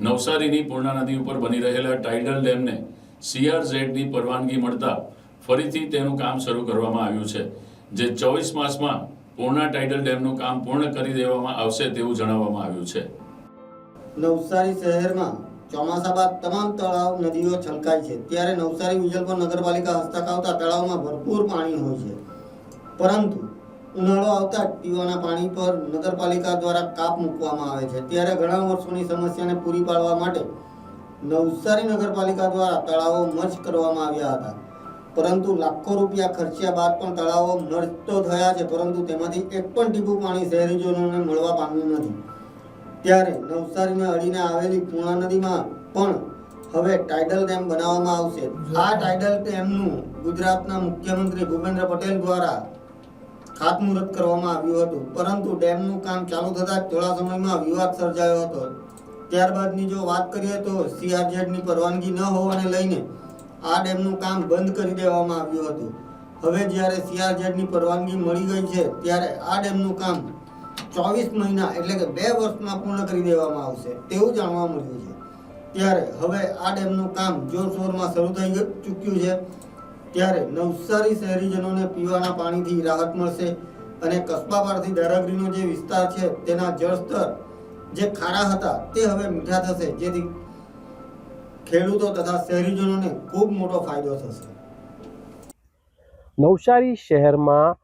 નવસારીની પૂર્ણા નદી ઉપર બની રહેલા ટાઇડલ ડેમને સીઆરઝેડની પરવાનગી મળતા ફરીથી તેનું કામ શરૂ કરવામાં આવ્યું છે, જે ચોવીસ માસમાં પૂર્ણા ટાઇડલ ડેમનું કામ પૂર્ણ કરી દેવામાં આવશે તેવું જણાવવામાં આવ્યું છે. નવસારી શહેરમાં ચોમાસા બાદ તમામ તળાવ નદીઓ છલકાય છે. ત્યારે નવસારી વિજલપુર નગરપાલિકા હસ્તક આવતા તળાવમાં ભરપૂર પાણી હોય છે. પરંતુ ઉનાળો આવતા પીવાના પાણી પર નગરપાલિકા દ્વારા કાપ મૂકવામાં આવે છે. ત્યારે ઘણા વર્ષોની સમસ્યાને પૂરી પાડવા માટે નવસારી નગરપાલિકા દ્વારા તળાવો મર્જ કરવામાં આવ્યા હતા. પરંતુ લાખો રૂપિયા ખર્ચ્યા બાદ પણ તળાવો મર્જ તો થયા છે, પરંતુ તેમાંથી એક પણ ટીપું પાણી શહેરીજનોને મળવા પામ્યું નથી. ત્યારે નવસારીને અડીને આવેલી પૂર્ણા નદીમાં પણ હવે ટાઇડલ ડેમ બનાવવામાં આવશે. આ ટાઇડલ ડેમનું ગુજરાતના મુખ્યમંત્રી ભૂપેન્દ્ર પટેલ દ્વારા ખાતમુહૂર્ત કરવામાં આવ્યું હતું. પરંતુ ડેમનું કામ ચાલુ થતાં થોડા સમયમાં વિવાદ સર્જાયો હતો. ત્યારબાદની જો વાત કરીએ તો સીઆરઝેડની પરવાનગી ન હોવાને લઈને આ ડેમનું કામ બંધ કરી દેવામાં આવ્યું હતું. હવે જ્યારે સીઆરઝેડની પરવાનગી મળી ગઈ છે, ત્યારે આ ડેમનું કામ ચોવીસ મહિના એટલે કે બે વર્ષમાં પૂર્ણ કરી દેવામાં આવશે તેવું જાણવા મળ્યું છે. ત્યારે હવે આ ડેમનું કામ જોરશોરમાં શરૂ થઈ ચૂક્યું છે. ત્યારે નવસારી શહેરીજનોને પીવાના પાણીથી રાહત મળશે અને કસ્બાપારથી દારાગીરીનો જે વિસ્તાર છે, તેના જળસ્તર જે ખારા હતા, તે હવે મીઠા થશે. જેથી ખેડૂતો તથા શહેરીજનોને ખૂબ મોટો ફાયદો થશે. નવસારી શહેરમાં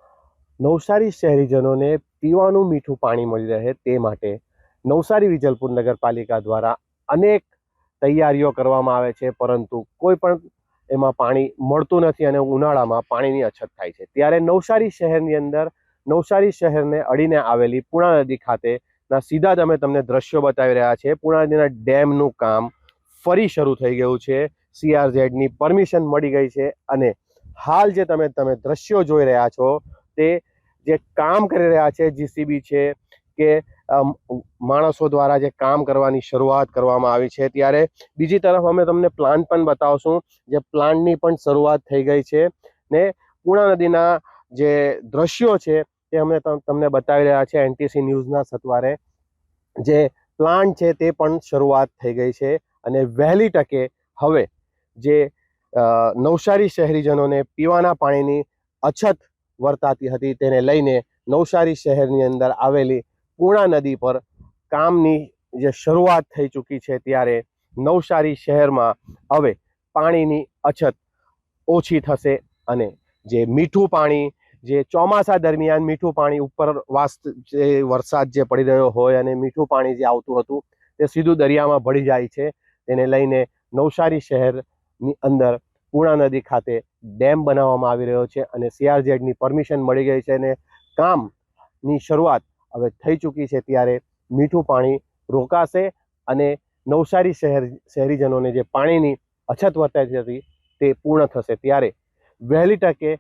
નવસારી શહેરીજનોને પીવાનું મીઠું પાણી મળી રહે તે માટે નવસારી વિજલપુર નગરપાલિકા દ્વારા અનેક તૈયારીઓ કરવામાં આવે છે, પરંતુ કોઈ પણ એમાં પાણી મળતું નથી અને ઉનાળામાં પાણીની અછત થાય છે. ત્યારે નવસારી શહેરની અંદર, નવસારી શહેરને અડીને આવેલી પૂણા નદી ખાતેના સીધા જ અમે તમને દ્રશ્યો બતાવી રહ્યા છીએ. પૂણા નદીના ડેમનું કામ ફરી શરૂ થઈ ગયું છે. સીઆરઝેડની પરમિશન મળી ગઈ છે અને હાલ જે તમે તમે દ્રશ્યો જોઈ રહ્યા છો તે જે કામ કરી રહ્યા છે જીસીબી છે કે માણસો દ્વારા જે કામ કરવાની શરૂઆત કરવામાં આવી છે. ત્યારે બીજી તરફ અમે તમને પ્લાન પણ બતાવશું જે પ્લાન્ટની પણ શરૂઆત થઈ ગઈ છે ને પૂર્ણા નદીના જે દ્રશ્યો છે તે અમે તમ- તમને બતાવી રહ્યા છે એનટીસી ન્યૂઝના સત્વારે. જે પ્લાન્ટ છે તે પણ શરૂઆત થઈ ગઈ છે અને વહેલી તકે હવે જે નવસારી શહેરીજનોને પીવાના પાણીની અછત વર્તાતી હતી તેને લઈને નવસારી શહેરની અંદર આવેલી પૂર્ણા નદી પર કામની જે શરૂઆત થઈ ચૂકી છે ત્યારે નવસારી શહેરમાં હવે પાણીની અછત ઓછી થશે અને જે મીઠું પાણી, જે ચોમાસા દરમિયાન મીઠું પાણી ઉપર વાસ જે વરસાદ જે પડી રહ્યો હોય અને મીઠું પાણી જે આવતું હતું તે સીધું દરિયામાં ભળી જાય છે. તેને લઈને નવસારી શહેરની અંદર પૂર્ણા નદી ખાતે ડેમ બનાવવામાં આવી રહ્યો છે અને સીઆરઝેડની પરમિશન મળી ગઈ છે અને કામની શરૂઆત હવે થઈ ચૂકી છે ત્યારે મીઠું પાણી રોકાશે અને નવસારી શહેર શહેરીજનોને જે પાણીની અછત વર્તાતી હતી તે પૂર્ણ થશે. ત્યારે વહેલી તકે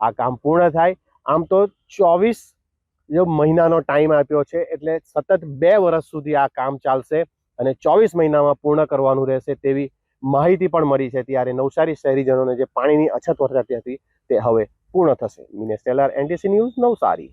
આ કામ પૂર્ણ થાય. આમ તો ચોવીસ મહિનાનો ટાઈમ આપ્યો છે એટલે સતત બે વર્ષ સુધી આ કામ ચાલશે અને ચોવીસ મહિનામાં પૂર્ણ કરવાનું રહેશે તેવી માહિતી પણ મળી છે. ત્યારે નવસારી શહેરીજનોને જે પાણીની અછત વર્તાતી હતી તે હવે પૂર્ણ થશે. મિનેસ્ટેલર ટેલર એનટીસી ન્યૂઝ નવસારી.